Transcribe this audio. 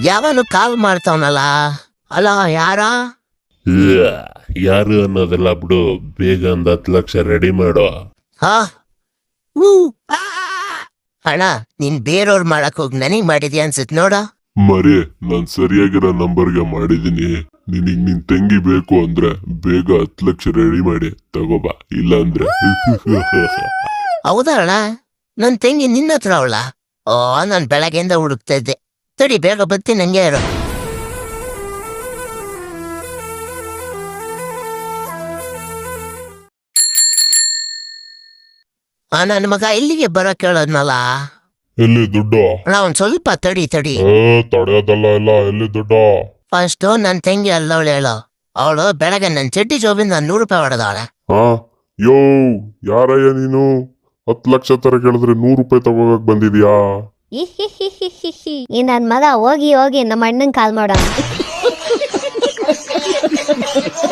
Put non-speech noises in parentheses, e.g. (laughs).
ಯಾವನು ಕಾಲ್ ಮಾಡ್ತಾವನಲ್ಲ? ಅಲ್ಲ ಯಾರ? ಯಾರು ಅನ್ನೋದಲ್ಲ ಬಿಡು. ಬೇಗ ಒಂದ್ ಹತ್ತು ಲಕ್ಷ ರೆಡಿ ಮಾಡು. ಹಾ. ಊ, ಆ. ಅಣ್ಣ ನೀನ್ ಬೇರೆಯವ್ರು ಮಾಡಕ್ ಹೋಗಿ ನನಗ್ ಮಾಡಿದ್ಯಾ ಅನ್ಸುತ್ ನೋಡ. ಮರಿ ನಾನ್ ಸರಿಯಾಗಿರೋ ನಂಬರ್ಗೆ ಮಾಡಿದೀನಿ. ನಿನಗ್ ನಿನ್ ತಂಗಿ ಬೇಕು ಅಂದ್ರೆ ಬೇಗ ಹತ್ತು ಲಕ್ಷ ರೆಡಿ ಮಾಡಿ ತಗೋಬಾ ಇಲ್ಲಾಂದ್ರೆ. ಹೌದಾ ಅಣ್ಣ? ನನ್ ತಂಗಿ ನಿನ್ನ ಹತ್ರ ಅವಳ. ಓ ನಾನ್ ಬೆಳಗ್ಗೆಯಿಂದ ಹುಡುಕ್ತಾ ಇದ್ದೆ. ತಡಿ ಬೇಗ ಬರ್ತೀನಿ ನಂಗೆ ಇರು ಆ ನನ್ನ ಮಗ ಇಲ್ಲಿಗೆ ಬರಕ್ ಹೇಳದ್ನಲ್ಲ ಇಲ್ಲಿ ದುಡ್ಡು? ಅಣ್ಣ ಒಂದ್ ಸ್ವಲ್ಪ ತಡಿ ತಡಿ. ಏ ತಡೆಯೋದಲ್ಲ ಇಲ್ಲ ಎಲ್ಲಿ ದುಡ್ಡು? ಫಸ್ಟ್ ನನ್ ತಂಗಿ ಅಲ್ಲವಳು ಹೇಳು. ಅವಳು ಬೆಳಗ್ಗೆ ನನ್ ಚಡ್ಡಿ ಜೋಬಿಂದ ನೂರು ರೂಪಾಯಿ ಹೊಡೆದವಳೆ. ಹಾ? ಯೋ ಯಾರಯ್ಯ ನೀನು? ಹತ್ತು ಲಕ್ಷ ತರ ಕೇಳಿದ್ರೆ ನೂರು ರೂಪಾಯಿ ತಗೋಗಕ್ ಬಂದಿದ್ಯಾ. ಈ ನನ್ ಮಗ ಹೋಗಿ ಹೋಗಿ ನಮ್ಮ ಅಣ್ಣನ್ ಕಾಲ್ ಮಾಡೋಣ. (laughs)